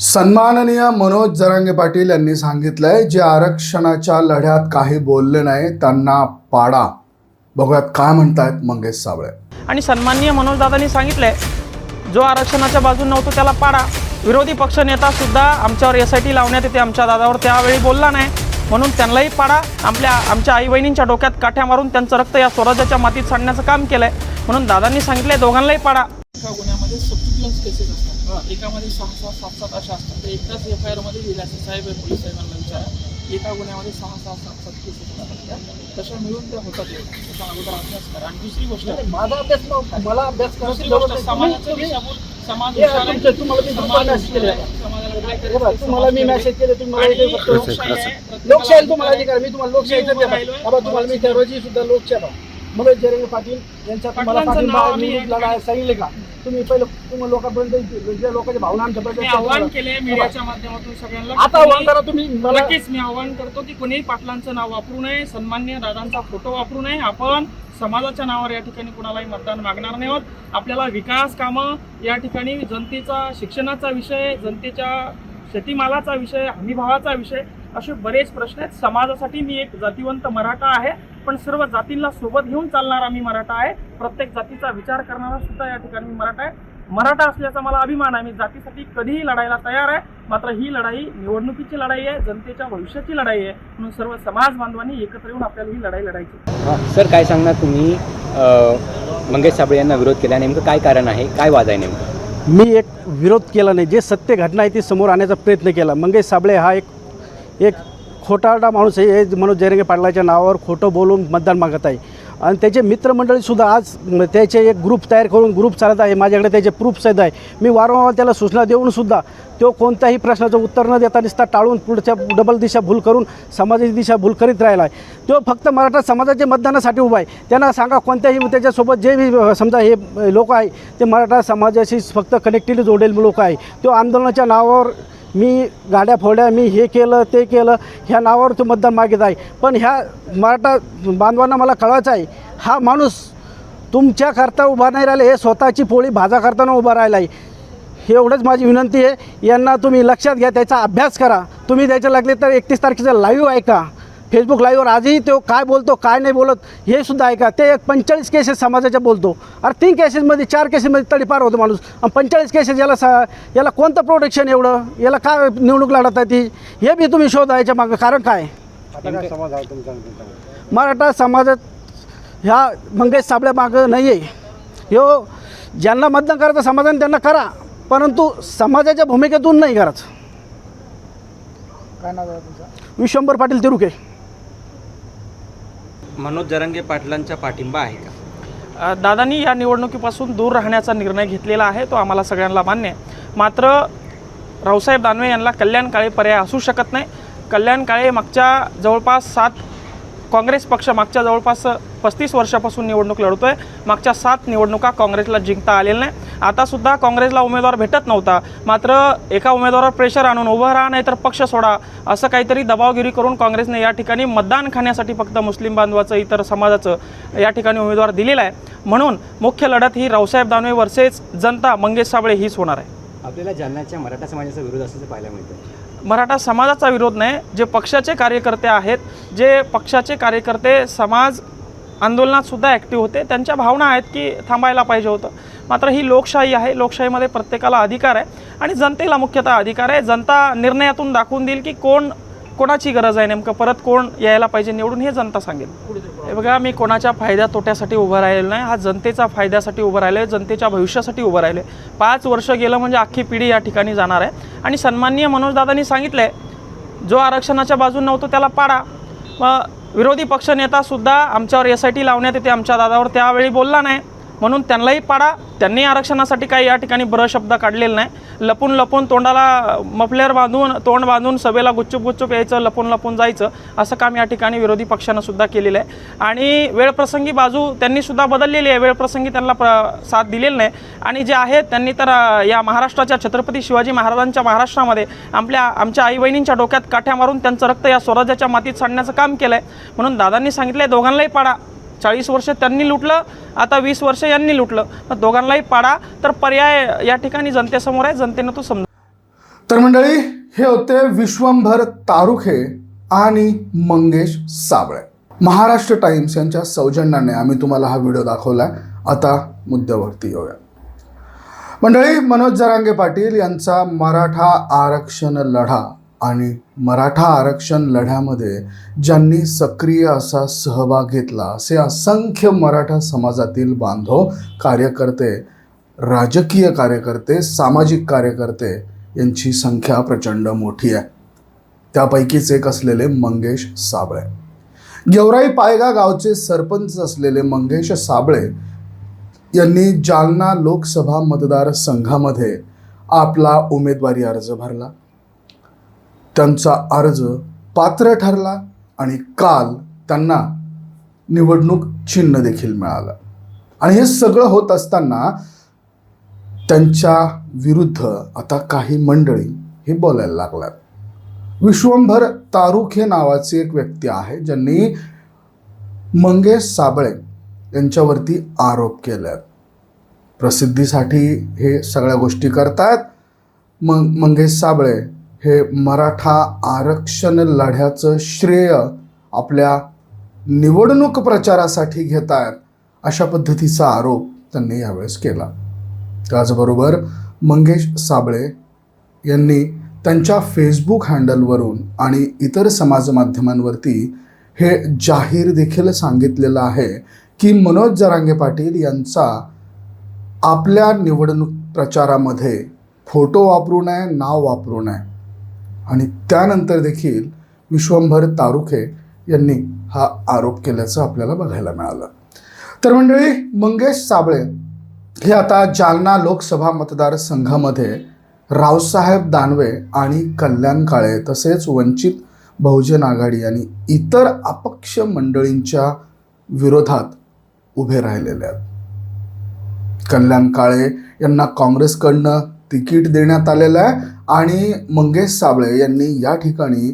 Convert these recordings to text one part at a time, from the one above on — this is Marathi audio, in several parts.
सन्माननीय मनोज जरांगे पाटील यांनी सांगितलंय जे आरक्षणाच्या लढ्यात काही बोलले नाही त्यांना पाडा. बघूयात काय म्हणतायत मंगेश साबळे. आणि सन्माननीय मनोजदादांनी सांगितलंय जो आरक्षणाच्या बाजून नव्हतो त्याला पाडा. विरोधी पक्षनेता सुद्धा आमच्यावर एस आय टी लावण्यात येते आमच्या दादावर त्यावेळी बोलला नाही. म्हणून त्यांनाही पाडा. आपल्या आमच्या आई बहिणींच्या डोक्यात काठ्या मारून त्यांचं रक्त या स्वराज्याच्या मातीत सांडण्याचं काम केलंय. म्हणून दादांनी सांगितलंय दोघांनाही पाडा. गुन्ह्यामध्ये केसेस असतात. एकामध्ये सहा सहा सात सात अशा असतात. ते एकदाच एफ आय आरमध्ये लिहिल्या असतात साहेब आहे पोलीस साहेबांना विचारा एका गुन्ह्यामध्ये सहा सहा सात सात केसेस असतात तशा मिळून त्या होतात त्याचा अगोदर अभ्यास करा. आणि दुसरी गोष्ट माझा अभ्यास मला अभ्यास दुसरी करायची गोष्ट दिशाभूल समाज तुम्हाला मी मी मेसेज केले तुम्ही लोकशाही तुम्हाला अधिकार. मी तुम्हाला लोकशाहीचा मी. बाबा तुम्हाला मी त्या रोजी सुद्धा लोकशाही मनोज जरंगे पाटील यांच्या तुम्हाला पाठिंबा निवडून लढायला सांगितले का? तुम्ही पहिलं तुम्हाला लोकांपर्यंत ज्या लोकांच्या भावना मी आमच्यापर्यंत आव्हान केले मीडियाच्या माध्यमातून सगळ्यांना. आता आव्हान करा तुम्ही मला नक्कीच मी आवाहन करतो की कोणीही पाटलांचं नाव वापरू नये सन्मान्य दादांचा फोटो वापरू नये. आपण समाजाच्या नावावर या ठिकाणी कुणालाही मतदान मागणार नाही आहोत. आपल्याला विकास कामं या ठिकाणी जनतेचा शिक्षणाचा विषय जनतेच्या शेतीमालाचा विषय हमीभावाचा विषय असे बरेच प्रश्न आहेत. समाजासाठी मी एक जातीवंत मराठा आहे. पण सर्व जातींना सोबत घेऊन चालणारा मी मराठा आहे. प्रत्येक जातीचा विचार करणारा सुद्धा या ठिकाणी मी मराठा आहे. मराठा असल्याचा मला अभिमान आहे. मी जातीसाठी कधीही लढायला तयार आहे. मात्र ही लढाई निवडणुकीची लढाई आहे. जनतेच्या भविष्याची लढाई आहे. म्हणून सर्व समाज बांधवांनी एकत्र येऊन आपल्याला ही लढाई लढायची हां सर काय सांगणार तुम्ही? मंगेश साबळे यांना विरोध केला. नेमकं काय कारण आहे? काय वाद आहे नेमकं? मी एक विरोध केला नाही. जे सत्य घटना आहे ती समोर आणण्याचा प्रयत्न केला. मंगेश साबळे हा एक एक खोटारडा माणूस आहे हे मनोज जयरंगे पाटलाच्या नावावर खोटं बोलून मतदान मागत आहे. आणि त्याचे मित्रमंडळीसुद्धा आज त्याचे एक ग्रुप तयार करून ग्रुप चालत आहे माझ्याकडे त्याचे प्रूफ सहित आहे. मी वारंवार त्याला सूचना देऊनसुद्धा तो कोणत्याही प्रश्नाचं उत्तर न देता निसता टाळून पुढच्या डबल दिशा भूल करून समाजाची दिशा भूल करीत राहिला आहे. तो फक्त मराठा समाजाच्या मतदानासाठी उभा आहे. त्यांना सांगा कोणत्याही त्याच्यासोबत जे बी समजा हे लोक आहे ते मराठा समाजाशी फक्त कनेक्टिव्ह जोडेल लोक आहे. तो आंदोलनाच्या नावावर मी गाड्या फोड्या मी हे केलं ते केलं ह्या नावावर तो मतदान मागित आहे पण ह्या मराठा बांधवांना मला कळवायचं आहे हा माणूस तुमच्याकरता उभा नाही राहिला हे स्वतःची पोळी भाजा करताना उभा राहिला आहे हे एवढंच माझी विनंती आहे. यांना तुम्ही लक्षात घ्या त्याचा अभ्यास करा. तुम्ही त्याच्या लागले तर एकतीस तारखेचा लाईव्ह ऐका. फेसबुक लाईव्हवर आजही तो काय बोलतो काय नाही बोलत हे सुद्धा ऐका. ते एक पंचेचाळीस केसेस समाजाच्या बोलतो. अरे तीन केसेसमध्ये चार केसेसमध्ये तडीपार होतो माणूस. आणि पंचेचाळीस केसेस याला सा याला कोणतं प्रोटेक्शन एवढं? याला काय निवडणूक लढत आहे ती हे बी तुम्ही शोधायच्या मागं. कारण काय? मराठा समाजात ह्या मंगेश साबळ्या मागं नाही आहे ह्यो ज्यांना मतदान करायचं समाधान त्यांना करा. परंतु समाजाच्या भूमिकेतून नाही करायचं. काय नाव आहे तुमचं? विश्वंभर पाटील तिरुके. मनोज जरंगे पाटलांचा पाठिंबा आहे का? दादांनी या निवडणुकीपासून दूर राहण्याचा निर्णय घेतलेला आहे तो आम्हाला सगळ्यांना मान्य आहे. मात्र रावसाहेब दानवे यांना कल्याण काळे पर्याय असू शकत नाही. कल्याण काळे मागच्या जवळपास सात काँग्रेस पक्ष मागच्या जवळपास पस्तीस वर्षापासून निवडणूक लढतो आहे मागच्या सात निवडणुका काँग्रेसला जिंकता आलेल्या नाही आतासुद्धा काँग्रेसला उमेदवार भेटत नव्हता. मात्र एका उमेदवारावर प्रेशर आणून उभं राहा नाही तर पक्ष सोडा असं काहीतरी दबावगिरी करून काँग्रेसने या ठिकाणी मतदान खाण्यासाठी फक्त मुस्लिम बांधवाचं इतर समाजाचं या ठिकाणी उमेदवार दिलेला आहे. म्हणून मुख्य लढत ही रावसाहेब दानवे वर्सेस जनता मंगेश साबळे हीच होणार आहे. आपल्याला जालन्याच्या मराठा समाजाचा विरोध असल्याचं पाहायला मिळतं मराठा समाजाचा विरोध नाही जे पक्षाचे कार्यकर्ते आहेत जे पक्षाचे कार्यकर्ते समाज आंदोलनात सुद्धा ॲक्टिव्ह होते त्यांच्या भावना आहेत की थांबायला पाहिजे होतं. मात्र ही लोकशाही आहे. लोकशाहीमध्ये प्रत्येकाला अधिकार आहे आणि जनतेला मुख्यतः अधिकार आहे. जनता निर्णयातून दाखवून देईल की कोण कोणाची गरज आहे नेमकं. परत कोण यायला पाहिजे निवडून हे जनता सांगेल. हे बघा मी कोणाच्या फायद्या तोट्यासाठी उभं राहिलेलो नाही. हा जनतेचा फायद्यासाठी उभं राहिलं आहे जनतेच्या भविष्यासाठी उभं राहिलं आहे पाच वर्ष गेलं म्हणजे अख्खी पिढी या ठिकाणी जाणार आहे. आणि सन्माननीय मनोजदादांनी सांगितलं आहे जो आरक्षणाच्या बाजून नव्हतो त्याला पाडा. मग विरोधी पक्षनेतासुद्धा आमच्यावर एस आय टी लावण्यात येते. आमच्या दादावर त्यावेळी बोलला नाही. म्हणून त्यांनाही पाडा. त्यांनी आरक्षणासाठी काही या ठिकाणी बरं शब्द काढलेला नाही. लपून लपून तोंडाला मफलेर बांधून तोंड बांधून सभेला गुच्चूप गुच्चूप यायचं लपून लपून जायचं असं काम या ठिकाणी विरोधी पक्षानं सुद्धा केलेलं आहे. आणि वेळप्रसंगी बाजू त्यांनी सुद्धा बदललेली आहे. वेळप्रसंगी त्यांना प्र साथ दिलेली नाही. आणि जे आहेत त्यांनी तर या महाराष्ट्राच्या छत्रपती शिवाजी महाराजांच्या महाराष्ट्रामध्ये आपल्या आमच्या आई बहिणींच्या डोक्यात काठ्या मारून त्यांचं रक्त या स्वराज्याच्या मातीत सांडण्याचं काम केलं आहे म्हणून दादांनी सांगितलं आहे दोघांनाही पाडा. चाळीस वर्ष त्यांनी लुटलं आता वीस वर्ष यांनी लुटलं. मग दोघांनाही पाडा. तर पर्याय या ठिकाणी जनतेसमोर आहे. जनतेनं तो समजा तर मंडळी हे होते विश्वंभर तारुखे आणि मंगेश साबळे. महाराष्ट्र टाइम्स यांच्या सौजन्याने आम्ही तुम्हाला हा व्हिडिओ दाखवला आता मुद्द्यावरती येऊया. मंडळी मनोज जरांगे पाटील यांचा मराठा आरक्षण लढा आणि मराठा आरक्षण लढ्यामध्ये ज्यांनी सक्रिय असा सहभाग घेतला असे असंख्य मराठा समाजातील बांधव कार्यकर्ते राजकीय कार्यकर्ते सामाजिक कार्यकर्ते यांची संख्या प्रचंड मोठी आहे. त्यापैकीच एक असलेले मंगेश साबळे. गेवराई पायगा गावचे सरपंच असलेले मंगेश साबळे यांनी जालना लोकसभा मतदारसंघामध्ये आपला उमेदवारी अर्ज भरला. त्यांचा अर्ज पात्र ठरला आणि काल त्यांना निवडणूक चिन्ह देखील मिळालं. आणि हे सगळं होत असताना त्यांच्या विरुद्ध आता काही मंडळी हे बोलायला लागल्यात. विश्वंभर हे नावाची एक व्यक्ती आहे ज्यांनी मंगेश साबळे यांच्यावरती आरोप केले प्रसिद्धीसाठी हे सगळ्या गोष्टी करतायत. मग मंगेश साबळे हे मराठा आरक्षण लढ्याचं श्रेय आपल्या निवडणूक प्रचारासाठी घेत आहेत अशा पद्धतीचा आरोप त्यांनी यावेळेस केला. त्याचबरोबर मंगेश साबळे यांनी त्यांच्या फेसबुक हँडलवरून आणि इतर समाजमाध्यमांवरती हे जाहीर देखील सांगितलेलं आहे की मनोज जरांगे पाटील यांचा आपल्या निवडणूक प्रचारामध्ये फोटो वापरू नये नाव वापरू नये. आणि त्यानंतर देखील विश्वंभर तारुखे यांनी हा आरोप केल्याचं आपल्याला बघायला मिळालं. तर मंडळी मंगेश साबळे हे आता जालना लोकसभा मतदारसंघामध्ये रावसाहेब दानवे आणि कल्याण काळे तसेच वंचित बहुजन आघाडी आणि इतर अपक्ष मंडळींच्या विरोधात उभे राहिलेले आहेत. कल्याण काळे यांना काँग्रेसकडनं तिकीट देण्यात आलेलं आहे. आणि मंगेश साबळे यांनी या ठिकाणी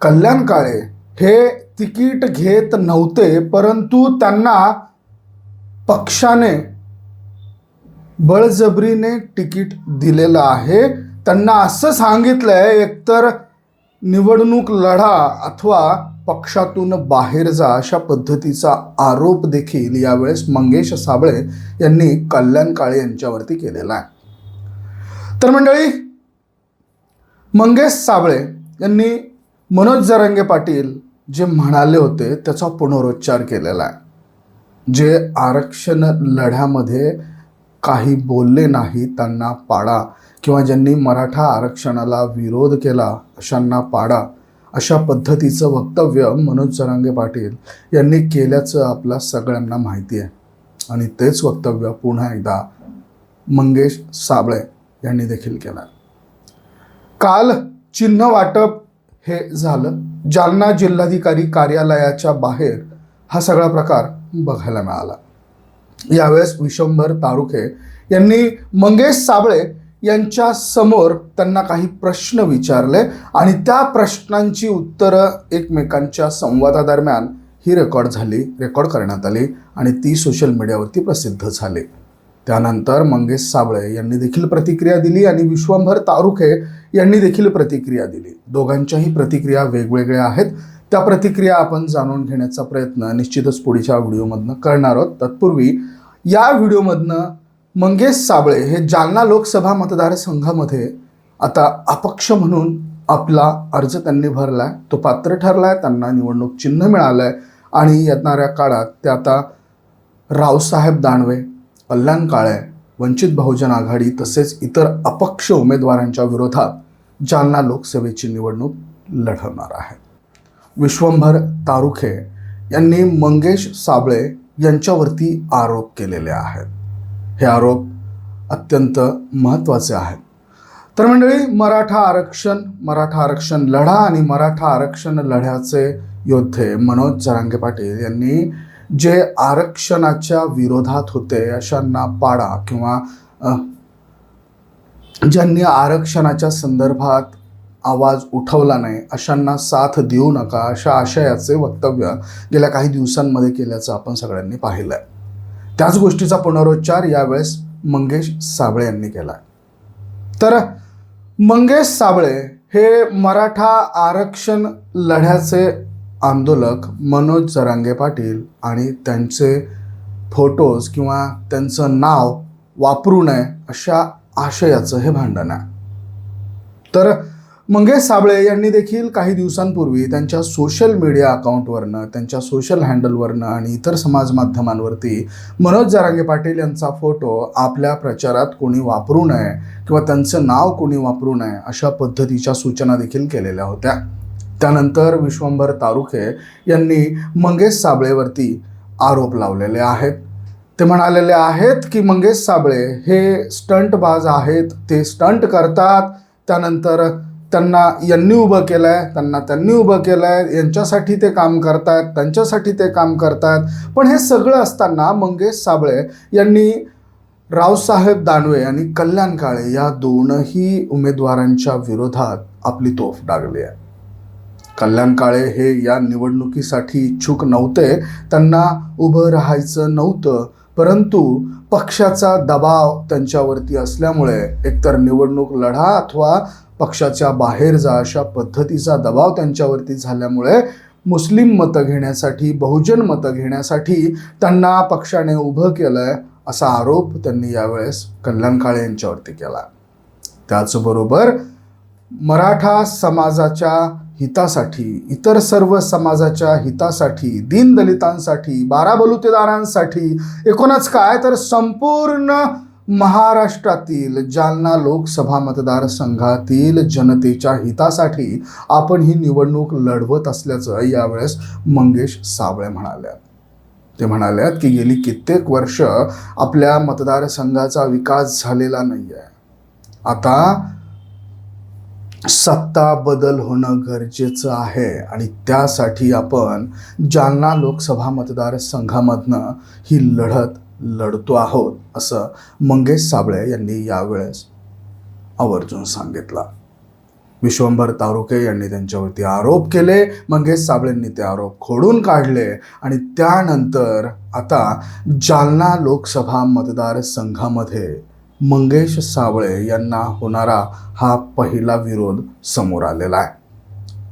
कल्याण काळे हे तिकीट घेत नव्हते परंतु त्यांना पक्षाने बळजबरीने तिकीट दिलेलं आहे. त्यांना असं सांगितलं आहे एकतर निवडणूक लढा अथवा पक्षातून बाहेर जा अशा पद्धतीचा आरोप देखील यावेळेस मंगेश साबळे यांनी कल्याण काळे यांच्यावरती केलेला आहे. तर मंडळी मंगेश साबळे यांनी मनोज जरंगे पाटील जे म्हणाले होते त्याचा पुनरुच्चार केलेला आहे. जे आरक्षण लढ्यामध्ये काही बोलले नाही त्यांना पाडा. किंवा ज्यांनी मराठा आरक्षणाला विरोध केला अशांना पाडा. अशा पद्धतीचं वक्तव्य मनोज जरांगे पाटील यांनी केल्याचं आपल्या सगळ्यांना माहिती आहे. आणि तेच वक्तव्य पुन्हा एकदा मंगेश साबळे यांनी देखील केला. काल चिन्ह वाटप हे झालं. जालना जिल्हाधिकारी कार्यालयाच्या बाहेर हा सगळा प्रकार बघायला मिळाला. यावेळेस विशंभर तारुखे यांनी मंगेश साबळे यांच्या समोर त्यांना काही प्रश्न विचारले आणि त्या प्रश्नांची उत्तरं एकमेकांच्या संवादादरम्यान ही रेकॉर्ड झाली रेकॉर्ड करण्यात आली आणि ती सोशल मीडियावरती प्रसिद्ध झाली. त्यानंतर मंगेश साबळे यांनी देखील प्रतिक्रिया दिली आणि विश्वंभर तारुखे यांनी देखील प्रतिक्रिया दिली. दोघांच्याही प्रतिक्रिया वेगवेगळ्या आहेत. त्या प्रतिक्रिया आपण जाणून घेण्याचा प्रयत्न निश्चितच पुढच्या व्हिडिओमधनं करणार आहोत. तत्पूर्वी या व्हिडिओमधनं मंगेश साबळे हे जालना लोकसभा मतदारसंघामध्ये आता अपक्ष म्हणून आपला अर्ज त्यांनी भरला आहे तो पात्र ठरला आहे त्यांना निवडणूक चिन्ह मिळालं आहे आणि येणाऱ्या काळात ते आता रावसाहेब दानवे कल्याण काळे वंचित बहुजन आघाडी तसेच इतर अपक्ष उमेदवारांच्या विरोधात जालना लोकसभेची निवडणूक लढवणार आहे. विश्वंभर तारुखे यांनी मंगेश साबळे यांच्यावरती आरोप केलेले आहेत. हे आरोप अत्यंत महत्त्वाचे आहेत. तर मंडळी मराठा आरक्षण मराठा आरक्षण लढा आणि मराठा आरक्षण लढ्याचे योद्धे मनोज जरांगे पाटील यांनी जे आरक्षणाच्या विरोधात होते अशांना पाडा किंवा ज्यांनी आरक्षणाच्या संदर्भात आवाज उठवला नाही अशांना साथ देऊ नका अशा आशयाचे वक्तव्य गेल्या काही दिवसांमध्ये केल्याचं आपण सगळ्यांनी पाहिलं आहे त्याच गोष्टीचा पुनरुच्चार यावेळेस मंगेश साबळे यांनी केला आहे तर मंगेश साबळे हे मराठा आरक्षण लढ्याचे आंदोलक मनोज जरांगे पाटील आणि त्यांचे फोटोज किंवा त्यांचं नाव वापरू नये अशा आशयाचं हे भांडण आहे. तर मंगेश साबळे यांनी देखील काही दिवसांपूर्वी त्यांच्या सोशल मीडिया अकाउंटवरनं त्यांच्या सोशल हँडलवरनं आणि इतर समाज माध्यमांवरती मनोज जरांगे पाटील यांचा फोटो आपल्या प्रचारात कोणी वापरू नये किंवा त्यांचं नाव कोणी वापरू नये अशा पद्धतीच्या सूचना देखील केलेल्या होत्या. त्यानंतर विश्वंभर तारुखे यांनी मंगेश साबळेवरती आरोप लावलेले आहेत. ते म्हणालेले आहेत की मंगेश साबळे हे स्टंटबाज आहेत. ते स्टंट करतात. त्यानंतर त्यांना यांनी उभं केलं आहे त्यांना त्यांनी उभं केलं आहे यांच्यासाठी ते काम करतायत त्यांच्यासाठी ते काम करतायत. पण हे सगळं असताना मंगेश साबळे यांनी रावसाहेब दानवे आणि कल्याण काळे या दोनही उमेदवारांच्या विरोधात आपली तोफ डागली आहे. कल्याण काळे हे या निवडणुकीसाठी इच्छुक नव्हते. त्यांना उभं राहायचं नव्हतं. परंतु पक्षाचा दबाव त्यांच्यावरती असल्यामुळे एकतर निवडणूक लढा अथवा पक्षाच्या बाहेर जा अशा पद्धतीचा दबाव त्यांच्यावरती झाल्यामुळे मुस्लिम मतं घेण्यासाठी बहुजन मतं घेण्यासाठी त्यांना पक्षाने उभं केलं आहे असा आरोप त्यांनी यावेळेस कल्याण काळे यांच्यावरती केला. त्याचबरोबर मराठा समाजाच्या हितासाठी इतर सर्व समाजाच्या हितासाठी दीनदलितांसाठी बारा बलुतेदारांसाठी एकूणच काय तर संपूर्ण महाराष्ट्रातील जालना लोकसभा मतदारसंघातील जनतेच्या हितासाठी आपण ही निवडणूक लढवत असल्याचं यावेळेस मंगेश साबळे म्हणाल्या. ते म्हणाल्यात की गेली कित्येक वर्ष आपल्या मतदारसंघाचा विकास झालेला नाही आहे आता सत्ता बदल होणं गरजेचं आहे. आणि त्यासाठी आपण जालना लोकसभा मतदारसंघामधनं ही लढत लढतो आहोत असं मंगेश साबळे यांनी यावेळेस आवर्जून सांगितलं. विश्वंभर तारुके यांनी त्यांच्यावरती आरोप केले मंगेश साबळेंनी ते आरोप खोडून काढले आणि त्यानंतर आता जालना लोकसभा मतदारसंघामध्ये मंगेश साबळे यांना होणारा हा पहिला विरोध समोर आलेला आहे.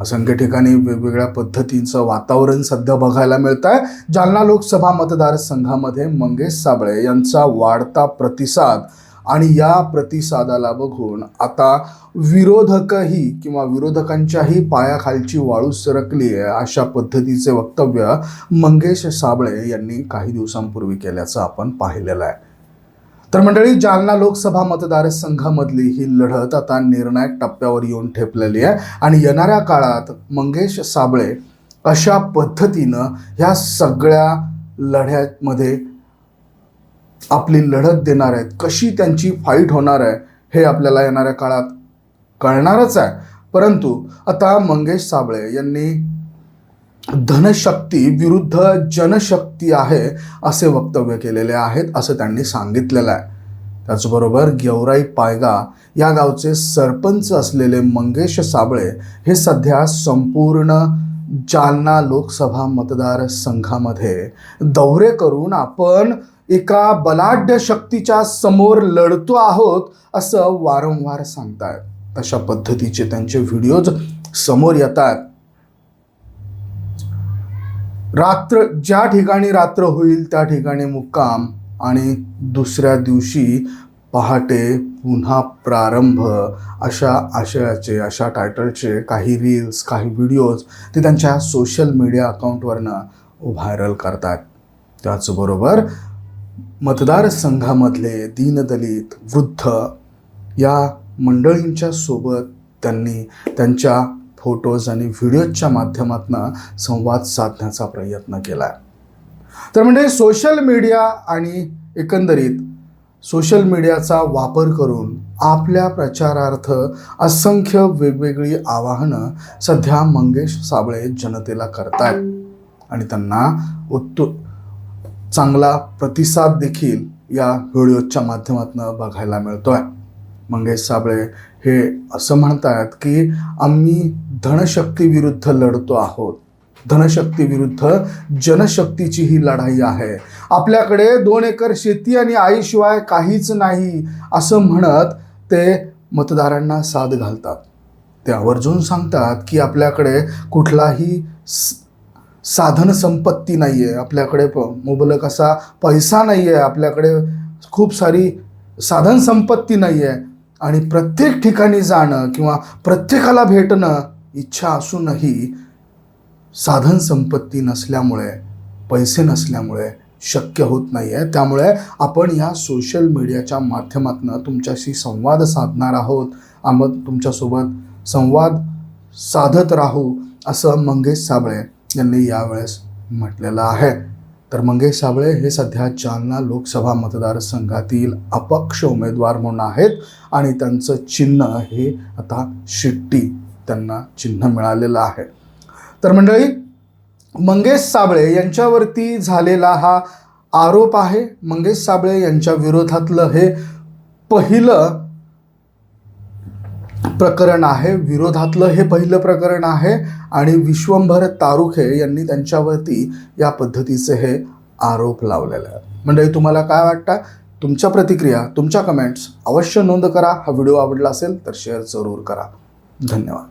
असंख्य ठिकाणी वेगवेगळ्या पद्धतींचं वातावरण सध्या बघायला मिळत आहे जालना लोकसभा मतदारसंघामध्ये मंगेश साबळे यांचा वाढता प्रतिसाद आणि या प्रतिसादाला बघून आता विरोधकही किंवा विरोधकांच्याही पायाखालची वाळू सरकली आहे अशा पद्धतीचे वक्तव्य मंगेश साबळे यांनी काही दिवसांपूर्वी केल्याचं आपण पाहिलेलं आहे. तर मंडळी जालना लोकसभा मतदारसंघामधली ही लढत आता निर्णायक टप्प्यावर येऊन ठेपलेली आहे. आणि येणाऱ्या काळात मंगेश साबळे अशा पद्धतीनं ह्या सगळ्या लढ्यामध्ये आपली लढत देणार आहेत. कशी त्यांची फाईट होणार आहे हे आपल्याला येणाऱ्या काळात कळणारच आहे. परंतु आता मंगेश साबळे यांनी धनशक्ती विरुद्ध जनशक्ती आहे असे वक्तव्य केलेले आहेत असं त्यांनी सांगितलेलं आहे. त्याचबरोबर गेवराई पायगा या गावचे सरपंच असलेले मंगेश साबळे हे सध्या संपूर्ण जालना लोकसभा मतदारसंघामध्ये दौरे करून आपण एका बलाढ्य शक्तीच्या समोर लढतो आहोत असं वारंवार सांगतायत. तशा पद्धतीचे त्यांचे व्हिडिओज समोर येतात रात्र ज्या ठिकाणी रात्र होईल त्या ठिकाणी मुक्काम आणि दुसऱ्या दिवशी पहाटे पुन्हा प्रारंभ अशा आशयाचे अशा टायटलचे काही रील्स काही व्हिडिओज ते त्यांच्या सोशल मीडिया अकाउंटवरनं व्हायरल करतात. त्याचबरोबर मतदारसंघामधले दीनदलित वृद्ध या मंडळींच्या सोबत त्यांनी त्यांच्या फोटोज आणि व्हिडिओजच्या माध्यमातून संवाद साधण्याचा प्रयत्न केला. आहे तर म्हणजे सोशल मीडिया आणि एकंदरीत सोशल मीडियाचा वापर करून आपल्या प्रचारार्थ असंख्य वेगवेगळी आवाहनं सध्या मंगेश साबळे जनतेला करतायत. आणि त्यांना उत्तु चांगला प्रतिसाद देखील या व्हिडिओच्या माध्यमातून बघायला मिळतो आहे मंगेश साबळे हे असं म्हणतात की आम्ही धनशक्तीविरुद्ध लढतो आहोत. धनशक्ती विरुद्ध जनशक्तीची ही लढाई आहे. आपल्याकडे दोन एकर शेती आणि आईशिवाय काहीच नाही असं म्हणत ते मतदारांना साथ घालतात. ते आवर्जून सांगतात की आपल्याकडे कुठलाही स- साधन संपत्ती नाही आहे आपल्याकडे प मुबलक असा पैसा नाही आहे आपल्याकडे खूप सारी साधन संपत्ती नाही आहे आणि प्रत्येक ठिकाणी जाणं किंवा प्रत्येकाला भेटणं इच्छा असूनही साधन संपत्ती नसल्यामुळे पैसे नसल्यामुळे शक्य होत नाही आहे त्यामुळे आपण या सोशल मीडियाच्या माध्यमातून तुमच्याशी संवाद साधणार आहोत. आम्ही तुमच्यासोबत संवाद साधत राहू असं मंगेश साबळे यांनी यावेळेस म्हटलेलं आहे. तर मंगेश साबळे हे सध्या जालना लोकसभा मतदारसंघातील अपक्ष उमेदवार म्हणून आहेत आणि त्यांचं चिन्ह हे आता शिट्टी त्यांना चिन्ह मिळालेलं आहे. तर मंडळी मंगेश साबळे यांच्यावरती झालेला हा आरोप आहे. मंगेश साबळे यांच्या विरोधातलं हे पहिलं प्रकरण आहे. विरोधातलं हे पहिलं प्रकरण आहे आणि विश्वंभर तारुखे यांनी त्यांच्यावरती या पद्धतीचे हे आरोप लावलेले आहेत. मंडळी तुम्हाला काय वाटतं? तुमच्या प्रतिक्रिया तुमच्या कमेंट्स अवश्य नोंद करा. हा व्हिडिओ आवडला असेल तर शेअर जरूर करा. धन्यवाद.